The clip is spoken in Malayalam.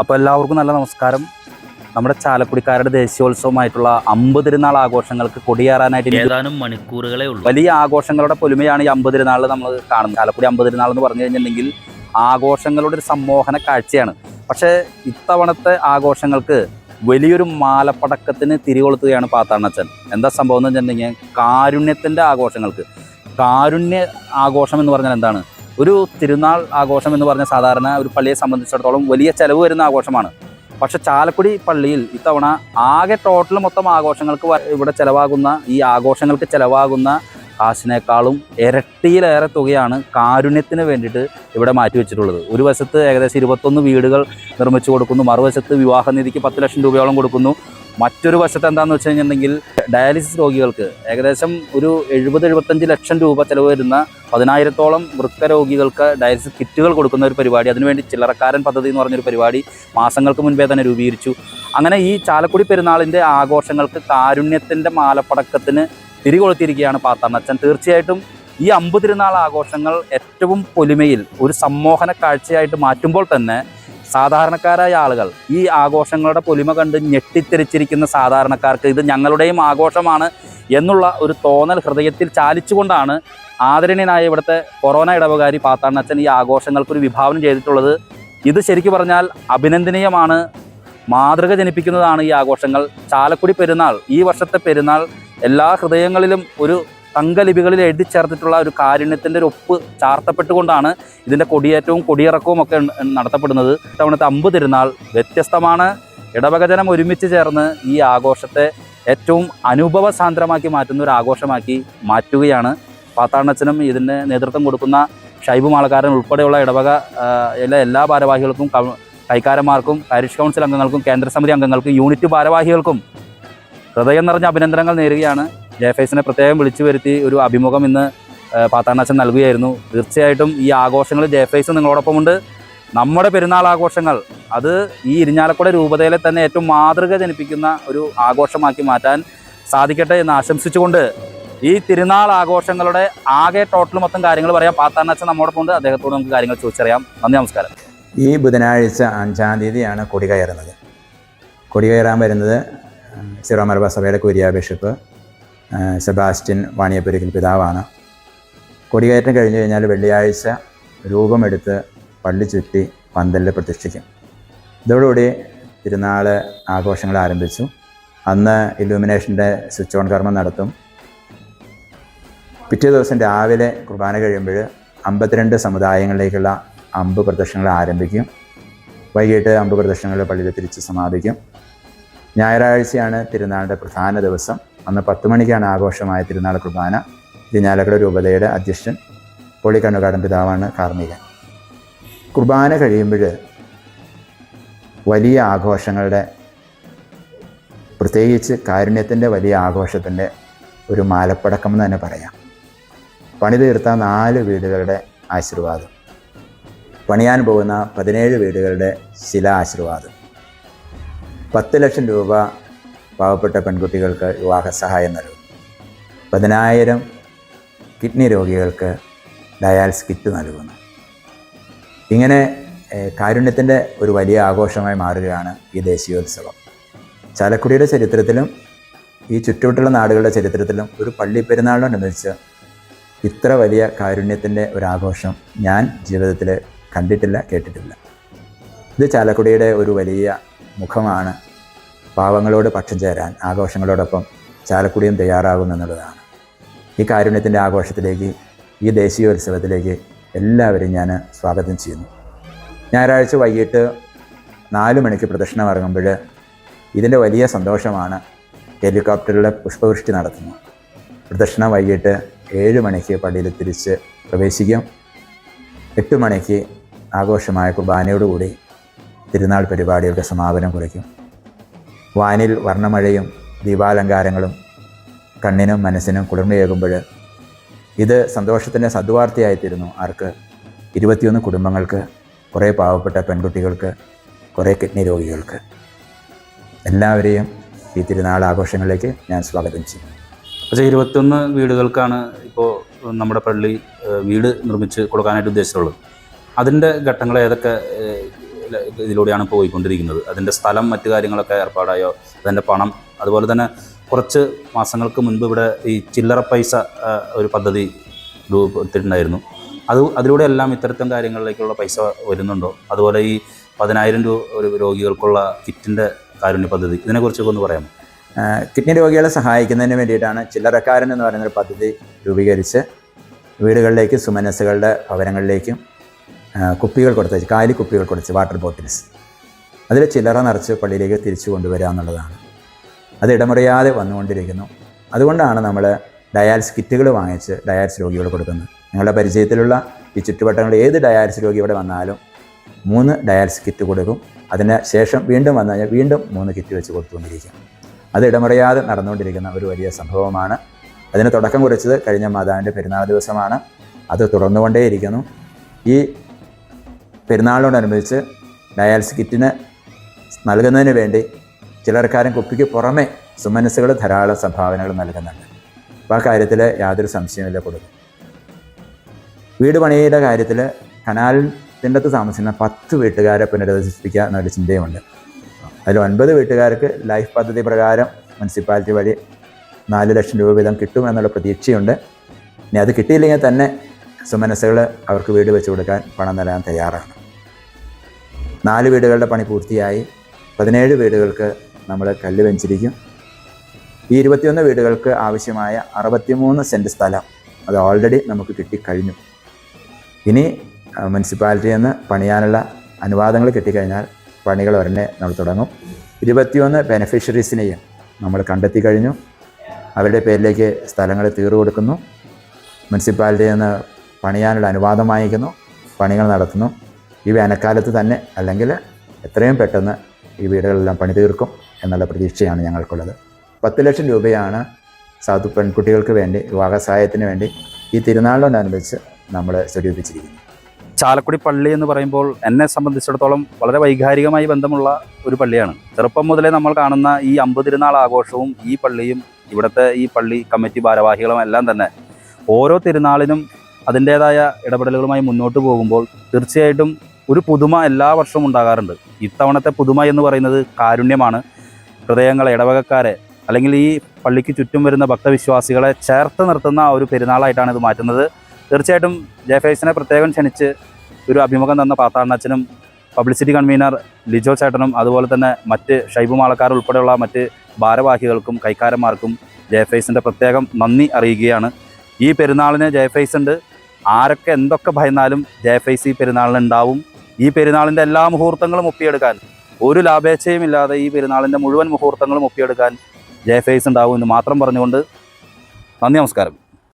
അപ്പോൾ എല്ലാവർക്കും നല്ല നമസ്കാരം. നമ്മുടെ ചാലക്കുടിക്കാരുടെ ദേശീയോത്സവമായിട്ടുള്ള അമ്പതിരുന്നാൾ ആഘോഷങ്ങൾക്ക് കൊടിയേറാനായിട്ട് ഏതാനും മണിക്കൂറുകളേ ഉള്ളൂ. വലിയ ആഘോഷങ്ങളുടെ പൊലിമയാണ് ഈ അമ്പതിരുന്നാൾ നമ്മൾ കാണുന്നത്. ചാലക്കുടി അമ്പതിരുന്നാൾ എന്ന് പറഞ്ഞു കഴിഞ്ഞിട്ടുണ്ടെങ്കിൽ ആഘോഷങ്ങളുടെ ഒരു സമ്മോഹന കാഴ്ചയാണ്. പക്ഷേ ഇത്തവണത്തെ ആഘോഷങ്ങൾക്ക് വലിയൊരു മാലപ്പടക്കത്തിന് തിരികൊളുത്തുകയാണ് പാത്താണച്ചൻ. എന്താ സംഭവം എന്ന് വെച്ചിട്ടുണ്ടെങ്കിൽ കാരുണ്യത്തിന്റെ ആഘോഷങ്ങൾക്ക്. കാരുണ്യ ആഘോഷം എന്ന് പറഞ്ഞാൽ എന്താണ്? ഒരു തിരുനാൾ ആഘോഷം എന്ന് പറഞ്ഞാൽ സാധാരണ ഒരു പള്ളിയെ സംബന്ധിച്ചിടത്തോളം വലിയ ചെലവ് വരുന്ന ആഘോഷമാണ്. പക്ഷെ ചാലക്കുടി പള്ളിയിൽ ഇത്തവണ ആകെ ടോട്ടൽ മൊത്തം ആഘോഷങ്ങൾക്ക് ഇവിടെ ചിലവാകുന്ന ഈ ആഘോഷങ്ങൾക്ക് ചിലവാകുന്ന കാശിനേക്കാളും ഇരട്ടിയിലേറെ തുകയാണ് കാരുണ്യത്തിന് വേണ്ടിയിട്ട് ഇവിടെ മാറ്റി വെച്ചിട്ടുള്ളത് ഒരു വശത്ത് ഏകദേശം ഇരുപത്തൊന്ന് വീടുകൾ നിർമ്മിച്ചു കൊടുക്കുന്നു മറുവശത്ത് വിവാഹനിധിക്ക് പത്ത് ലക്ഷം രൂപയോളം കൊടുക്കുന്നു. മറ്റൊരു വശത്ത് എന്താണെന്ന് വെച്ച് കഴിഞ്ഞിട്ടുണ്ടെങ്കിൽ ഡയാലിസിസ് രോഗികൾക്ക് ഏകദേശം ഒരു എഴുപത് എഴുപത്തഞ്ച് ലക്ഷം രൂപ ചിലവ് വരുന്ന പതിനായിരത്തോളം വൃക്ക രോഗികൾക്ക് ഡയാലിസിസ് കിറ്റുകൾ കൊടുക്കുന്ന ഒരു പരിപാടി. അതിനുവേണ്ടി ചില്ലറക്കാരൻ പദ്ധതി എന്ന് പറഞ്ഞൊരു പരിപാടി മാസങ്ങൾക്ക് മുൻപേ തന്നെ രൂപീകരിച്ചു. അങ്ങനെ ഈ ചാലക്കുടി പെരുന്നാളിന്റെ ആഘോഷങ്ങൾക്ക് കാരുണ്യത്തിന്റെ മാലപ്പടക്കത്തിന് തിരികൊളുത്തിയിരിക്കുകയാണ് പാത്താമച്ചൻ തീർച്ചയായിട്ടും ഈ അമ്പതിരുന്നാൾ ആഘോഷങ്ങൾ ഏറ്റവും പൊലിമയിൽ ഒരു സമ്മോഹന കാഴ്ചയായിട്ട് മാറ്റുമ്പോൾ തന്നെ സാധാരണക്കാരായ ആളുകൾ ഈ ആഘോഷങ്ങളുടെ പൊലിമ കണ്ട് ഞെട്ടിത്തെറിച്ചിരിക്കുന്ന സാധാരണക്കാർക്ക് ഇത് ഞങ്ങളുടെയും ആഘോഷമാണ് എന്നുള്ള ഒരു തോന്നൽ ഹൃദയത്തിൽ ചാലിച്ചുകൊണ്ടാണ് ആദരണീയനായ ഇവിടുത്തെ കൊറോണ ഇടവകാരി പാത്താണ്ണച്ചൻ ഈ ആഘോഷങ്ങൾക്കൊരു വിഭാവനം ചെയ്തിട്ടുള്ളത്. ഇത് ശരിക്കു പറഞ്ഞാൽ അഭിനന്ദനീയമാണ്. മാതൃക ജനിപ്പിക്കുന്നതാണ് ഈ ആഘോഷങ്ങൾ. ചാലക്കുടി പെരുന്നാൾ ഈ വർഷത്തെ പെരുന്നാൾ എല്ലാ ഹൃദയങ്ങളിലും ഒരു തങ്കലിപികളിൽ എഴുതി ചേർത്തിട്ടുള്ള ഒരു കാരുണ്യത്തിന്റെ ഒരു ഒപ്പ് ചാർത്തപ്പെട്ടുകൊണ്ടാണ് ഇതിന്റെ കൊടിയേറ്റവും കൊടിയിറക്കവും ഒക്കെ നടത്തപ്പെടുന്നത്. ഇത്തവണത്തെ അമ്പ് തിരുനാൾ വ്യത്യസ്തമാണ്. ഇടവകജനം ഒരുമിച്ച് ചേർന്ന് ഈ ആഘോഷത്തെ ഏറ്റവും അനുഭവസാന്ദ്രമാക്കി മാറ്റുന്ന ഒരു ആഘോഷമാക്കി മാറ്റുകയാണ്. പാത്താണ്ണച്ചനും ഇതിന് നേതൃത്വം കൊടുക്കുന്ന ഷൈബു മാളക്കാരൻ ഉൾപ്പെടെയുള്ള ഇടവക എല്ലാ ഭാരവാഹികൾക്കും കൈക്കാരന്മാർക്കും പാരിഷ് കൗൺസിൽ അംഗങ്ങൾക്കും കേന്ദ്രസമിതി അംഗങ്ങൾക്കും യൂണിറ്റ് ഭാരവാഹികൾക്കും ഹൃദയം നിറഞ്ഞ അഭിനന്ദനങ്ങൾ നേരുകയാണ്. ജയഫേസിനെ പ്രത്യേകം വിളിച്ചു വരുത്തി ഒരു അഭിമുഖം ഇന്ന് പാത്താണ്ണച്ചൻ നൽകുകയായിരുന്നു. തീർച്ചയായിട്ടും ഈ ആഘോഷങ്ങൾ ജയഫേസ് നിങ്ങളോടൊപ്പമുണ്ട്. നമ്മുടെ പെരുന്നാൾ ആഘോഷങ്ങൾ അത് ഈ ഇരിഞ്ഞാലക്കുട രൂപതയിലെ തന്നെ ഏറ്റവും മാതൃക ജനിപ്പിക്കുന്ന ഒരു ആഘോഷമാക്കി മാറ്റാൻ സാധിക്കട്ടെ എന്ന് ആശംസിച്ചുകൊണ്ട് ഈ തിരുനാൾ ആഘോഷങ്ങളുടെ ആകെ ടോട്ടൽ മൊത്തം കാര്യങ്ങൾ പറയാം. പാത്താണ്ണച്ചൻ നമ്മോടൊപ്പം ഉണ്ട് അദ്ദേഹത്തോട് നമുക്ക് കാര്യങ്ങൾ ചോദിച്ചറിയാം. നന്ദി നമസ്കാരം. ഈ ബുധനാഴ്ച അഞ്ചാം തീയതിയാണ് കൊടി കയറുന്നത് കൊടി കയറാൻ വരുന്നത് സിറോ മലബാർ സഭയുടെ കുര്യാ ബിഷപ്പ് സെബാസ്റ്റ്യൻ വാണിയപ്പുരിക്കൽ പിതാവാണ്. കൊടികയറ്റം കഴിഞ്ഞ് കഴിഞ്ഞാൽ വെള്ളിയാഴ്ച രൂപമെടുത്ത് പള്ളി ചുറ്റി പന്തലിൽ പ്രതിഷ്ഠിക്കും. ഇതോടുകൂടി തിരുനാൾ ആഘോഷങ്ങൾ ആരംഭിച്ചു. അന്ന് ഇലൂമിനേഷന്റെ സ്വിച്ച് ഓൺ കർമ്മം നടത്തും. പിറ്റേ ദിവസം രാവിലെ കുർബാന കഴിയുമ്പോൾ അമ്പത്തിരണ്ട് സമുദായങ്ങളിലേക്കുള്ള അമ്പ് പ്രദർശനങ്ങൾ ആരംഭിക്കും. വൈകിട്ട് അമ്പ് പ്രദർശനങ്ങൾ പള്ളിയിൽ തിരിച്ച് സമാപിക്കും. ഞായറാഴ്ചയാണ് തിരുനാളിന്റെ പ്രധാന ദിവസം. അന്ന് പത്ത് മണിക്കാണ് ആഘോഷമായ തിരുനാൾ കുർബാന. ഇരിഞ്ഞാലക്കുട രൂപതയുടെ അധ്യക്ഷൻ പൊളിക്കണ്ണുകാടൻ പിതാവാണ് കാർമ്മികൻ. കുർബാന കഴിയുമ്പോൾ വലിയ ആഘോഷങ്ങളുടെ പ്രത്യേകിച്ച് കാരുണ്യത്തിന്റെ വലിയ ആഘോഷത്തിന്റെ ഒരു മാലപ്പടക്കം എന്ന് തന്നെ പറയാം. പണി തീർത്ത നാല് വീടുകളുടെ ആശീർവാദം. പണിയാൻ പോകുന്ന പതിനേഴ് വീടുകളുടെ ശില ആശീർവാദം. പത്ത് ലക്ഷം രൂപ പാവപ്പെട്ട പെൺകുട്ടികൾക്ക് വിവാഹ സഹായം നൽകും. പതിനായിരം കിഡ്നി രോഗികൾക്ക് ഡയാലിസ് കിറ്റ് നൽകുന്നു. ഇങ്ങനെ കാരുണ്യത്തിന്റെ ഒരു വലിയ ആഘോഷമായി മാറുകയാണ് ഈ ദേശീയോത്സവം. ചാലക്കുടിയുടെ ചരിത്രത്തിലും ഈ ചുറ്റുവട്ടുള്ള നാടുകളുടെ ചരിത്രത്തിലും ഒരു പള്ളി പെരുന്നാളിനോടനുബന്ധിച്ച് ഇത്ര വലിയ കാരുണ്യത്തിന്റെ ഒരു ആഘോഷം ഞാൻ ജീവിതത്തിൽ കണ്ടിട്ടില്ല കേട്ടിട്ടില്ല. ഇത് ചാലക്കുടിയുടെ ഒരു വലിയ മുഖമാണ് പാവങ്ങളോട് പക്ഷം ചേരാൻ ആഘോഷങ്ങളോടൊപ്പം ചാലക്കുടിയും തയ്യാറാകുന്നു എന്നുള്ളതാണ്. ഈ കാരുണ്യത്തിന്റെ ആഘോഷത്തിലേക്ക് ഈ ദേശീയോത്സവത്തിലേക്ക് എല്ലാവരെയും ഞാൻ സ്വാഗതം ചെയ്യുന്നു. ഞായറാഴ്ച വൈകിട്ട് നാല് മണിക്ക് പ്രദക്ഷിണം ഇറങ്ങുമ്പോൾ ഇതിന്റെ വലിയ സന്തോഷമാണ് ഹെലികോപ്റ്ററിലെ പുഷ്പവൃഷ്ടി നടത്തുന്നു പ്രദക്ഷിണം വൈകിട്ട് ഏഴ് മണിക്ക് പള്ളിയിൽ തിരിച്ച് പ്രവേശിക്കും. എട്ട് മണിക്ക് ആഘോഷമായ കുർബാനയോടുകൂടി തിരുനാൾ പരിപാടികളുടെ സമാപനം കുറിക്കും. വാനിൽ വർണമഴയും ദീപാലങ്കാരങ്ങളും കണ്ണിനും മനസ്സിനും കുളിർമയേകുമ്പോൾ ഇത് സന്തോഷത്തിന്റെ സദ്വാർത്തയായിത്തീരുന്നു ആർക്ക്. ഇരുപത്തിയൊന്ന് കുടുംബങ്ങൾക്ക് കുറേ പാവപ്പെട്ട പെൺകുട്ടികൾക്ക് കുറേ കിഡ്നി രോഗികൾക്ക്. എല്ലാവരെയും ഈ തിരുനാൾ ആഘോഷങ്ങളിലേക്ക് ഞാൻ സ്വാഗതം ചെയ്യുന്നു. പക്ഷേ ഇരുപത്തൊന്ന് വീടുകൾക്കാണ് ഇപ്പോൾ നമ്മുടെ പള്ളി വീട് നിർമ്മിച്ച് കൊടുക്കാനായിട്ട് ഉദ്ദേശിച്ചുള്ളത് അതിന്റെ ഘട്ടങ്ങൾ ഏതൊക്കെ ഇതിലൂടെയാണ് ഇപ്പോൾ പോയിക്കൊണ്ടിരിക്കുന്നത്. അതിന്റെ സ്ഥലം മറ്റു കാര്യങ്ങളൊക്കെ ഏർപ്പാടായോ? അതിന്റെ പണം? അതുപോലെ തന്നെ കുറച്ച് മാസങ്ങൾക്ക് മുൻപ് ഇവിടെ ഈ ചില്ലറ പൈസ ഒരു പദ്ധതി രൂപപ്പെടുത്തിയിട്ടുണ്ടായിരുന്നു. അത് അതിലൂടെ എല്ലാം ഇത്തരത്തിലും കാര്യങ്ങളിലേക്കുള്ള പൈസ വരുന്നുണ്ടോ? അതുപോലെ ഈ പതിനായിരം രൂപ ഒരു രോഗികൾക്കുള്ള കിറ്റിന്റെ കാരുണ്യ പദ്ധതി ഇതിനെക്കുറിച്ചൊക്കെ ഒന്ന് പറയാമോ? കിഡ്നി രോഗികളെ സഹായിക്കുന്നതിന് വേണ്ടിയിട്ടാണ് ചില്ലറക്കാരൻ എന്ന് പറയുന്ന ഒരു പദ്ധതി രൂപീകരിച്ച് വീടുകളിലേക്ക് സുമനസ്സുകളുടെ ഭവനങ്ങളിലേക്കും കുപ്പികൾ കൊടുത്തയച്ച് കാലി കുപ്പികൾ കൊടുത്ത് വാട്ടർ ബോട്ടിൽസ് അതിൽ ചില്ലറ നിറച്ച് പള്ളിയിലേക്ക് തിരിച്ചു കൊണ്ടുവരിക എന്നുള്ളതാണ്. അത് ഇടമുറിയാതെ വന്നുകൊണ്ടിരിക്കുന്നു. അതുകൊണ്ടാണ് നമ്മൾ ഡയാലിസ് കിറ്റുകൾ വാങ്ങിച്ച് ഡയാലിസ് രോഗികൾ കൊടുക്കുന്നത്. നിങ്ങളുടെ പരിചയത്തിലുള്ള ഈ ചുറ്റുവട്ടങ്ങളിൽ ഏത് ഡയാലിസ് രോഗി ഇവിടെ വന്നാലും മൂന്ന് ഡയാലിസ് കിറ്റ് കൊടുക്കും. അതിന് ശേഷം വീണ്ടും വന്നു കഴിഞ്ഞാൽ വീണ്ടും മൂന്ന് കിറ്റ് വെച്ച് കൊടുത്തുകൊണ്ടിരിക്കും അത് ഇടമുറിയാതെ നടന്നുകൊണ്ടിരിക്കുന്ന ഒരു വലിയ സംഭവമാണ്. അതിന് തുടക്കം കുറിച്ചത് കഴിഞ്ഞ മാതാവിന്റെ പെരുന്നാൾ ദിവസമാണ്. അത് തുടർന്നുകൊണ്ടേയിരിക്കുന്നു. ഈ പെരുന്നാളിനോടനുബന്ധിച്ച് ഡയാലിസിസ് കിറ്റിന് നൽകുന്നതിന് വേണ്ടി ചിലർക്കാരൻ കുപ്പിക്ക് പുറമെ സുമനസ്സുകൾ ധാരാളം സംഭാവനകൾ നൽകുന്നുണ്ട്. അപ്പോൾ ആ കാര്യത്തിൽ യാതൊരു സംശയമില്ല കൊടുക്കും. വീട് പണിയുടെ കാര്യത്തിൽ കനാലിന്റെ അകത്ത് താമസിക്കുന്ന പത്ത് വീട്ടുകാരെ പുനരധിവസിപ്പിക്കുക എന്നൊരു ചിന്തയുമുണ്ട്. അതിൽ ഒൻപത് വീട്ടുകാർക്ക് ലൈഫ് പദ്ധതി പ്രകാരം മുനിസിപ്പാലിറ്റി വഴി നാല് ലക്ഷം രൂപ വീതം കിട്ടും എന്നുള്ള പ്രതീക്ഷയുണ്ട്. ഇനി അത് കിട്ടിയില്ലെങ്കിൽ തന്നെ സുമനസ്സുകൾ അവർക്ക് വീട് വെച്ച് കൊടുക്കാൻ പണം നൽകാൻ തയ്യാറാണ്. നാല് വീടുകളുടെ പണി പൂർത്തിയായി. പതിനേഴ് വീടുകൾക്ക് നമ്മൾ കല്ല് വെഞ്ചിരിക്കും ഈ ഇരുപത്തിയൊന്ന് വീടുകൾക്ക് ആവശ്യമായ അറുപത്തിമൂന്ന് സെന്റ് സ്ഥലം അത് ഓൾറെഡി നമുക്ക് കിട്ടിക്കഴിഞ്ഞു. ഇനി മുനിസിപ്പാലിറ്റിയിൽ നിന്ന് പണിയാനുള്ള അനുവാദങ്ങൾ കിട്ടിക്കഴിഞ്ഞാൽ പണികൾ ഉടനെ നമ്മൾ തുടങ്ങും. ഇരുപത്തിയൊന്ന് ബെനഫിഷ്യറീസിനെയും നമ്മൾ കണ്ടെത്തി കഴിഞ്ഞു. അവരുടെ പേരിലേക്ക് സ്ഥലങ്ങൾ തീർവ് കൊടുക്കുന്നു. മുനിസിപ്പാലിറ്റിയിൽ നിന്ന് പണിയാനുള്ള അനുവാദം വാങ്ങിക്കുന്നു. പണികൾ നടത്തുന്നു. ഈ വേനൽക്കാലത്ത് തന്നെ അല്ലെങ്കിൽ എത്രയും പെട്ടെന്ന് ഈ വീടുകളെല്ലാം പണി തീർക്കും എന്നുള്ള പ്രതീക്ഷയാണ് ഞങ്ങൾക്കുള്ളത്. പത്ത് ലക്ഷം രൂപയാണ് സാധു പെൺകുട്ടികൾക്ക് വേണ്ടി വിവാഹ സഹായത്തിന് വേണ്ടി ഈ തിരുനാളിനോടനുബന്ധിച്ച് നമ്മൾ സ്വരൂപിച്ചിരിക്കുന്നത് ചാലക്കുടി പള്ളി എന്ന് പറയുമ്പോൾ എന്നെ സംബന്ധിച്ചിടത്തോളം വളരെ വൈകാരികമായി ബന്ധമുള്ള ഒരു പള്ളിയാണ്. ചെറുപ്പം മുതലേ നമ്മൾ കാണുന്ന ഈ അമ്പതിരുന്നാൾ ആഘോഷവും ഈ പള്ളിയും ഇവിടുത്തെ ഈ പള്ളി കമ്മിറ്റി ഭാരവാഹികളും എല്ലാം തന്നെ ഓരോ തിരുനാളിനും അതിന്റേതായ ഇടപെടലുകളുമായി മുന്നോട്ട് പോകുമ്പോൾ തീർച്ചയായിട്ടും ഒരു പുതുമ എല്ലാ വർഷവും ഉണ്ടാകാറുണ്ട്. ഇത്തവണത്തെ പുതുമ എന്ന് പറയുന്നത് കാരുണ്യമാണ്. ഹൃദയങ്ങളെ ഇടവകക്കാരെ അല്ലെങ്കിൽ ഈ പള്ളിക്ക് ചുറ്റും വരുന്ന ഭക്തവിശ്വാസികളെ ചേർത്ത് നിർത്തുന്ന ഒരു പെരുന്നാളായിട്ടാണ് ഇത് മാറ്റുന്നത്. തീർച്ചയായിട്ടും ജയഫേസിനെ പ്രത്യേകം ക്ഷണിച്ച് ഒരു അഭിമുഖം തന്ന പാത്താണ്ണച്ചനും പബ്ലിസിറ്റി കൺവീനർ ലിജോ ചേട്ടനും അതുപോലെ തന്നെ മറ്റ് ഷൈബു മാളക്കാർ ഉൾപ്പെടെയുള്ള മറ്റ് ഭാരവാഹികൾക്കും കൈക്കാരന്മാർക്കും ജയഫേസിന്റെ പ്രത്യേകം നന്ദി അറിയുകയാണ് ഈ പെരുന്നാളിന് ജയഫേസ് ഉണ്ട്. ആരൊക്കെ എന്തൊക്കെ ഭയന്നാലും ജയഫേസ് ഈ പെരുന്നാളിന് ഉണ്ടാവും. ഈ പെരുന്നാളിന്റെ എല്ലാ മുഹൂർത്തങ്ങളും ഒപ്പിയെടുക്കാൻ ഒരു ലാഭേച്ഛയും ഇല്ലാതെ ഈ പെരുന്നാളിന്റെ മുഴുവൻ മുഹൂർത്തങ്ങളും ഒപ്പിയെടുക്കാൻ ജയഫേസ് ഉണ്ടാവും എന്ന് മാത്രം പറഞ്ഞുകൊണ്ട് നന്ദി നമസ്കാരം.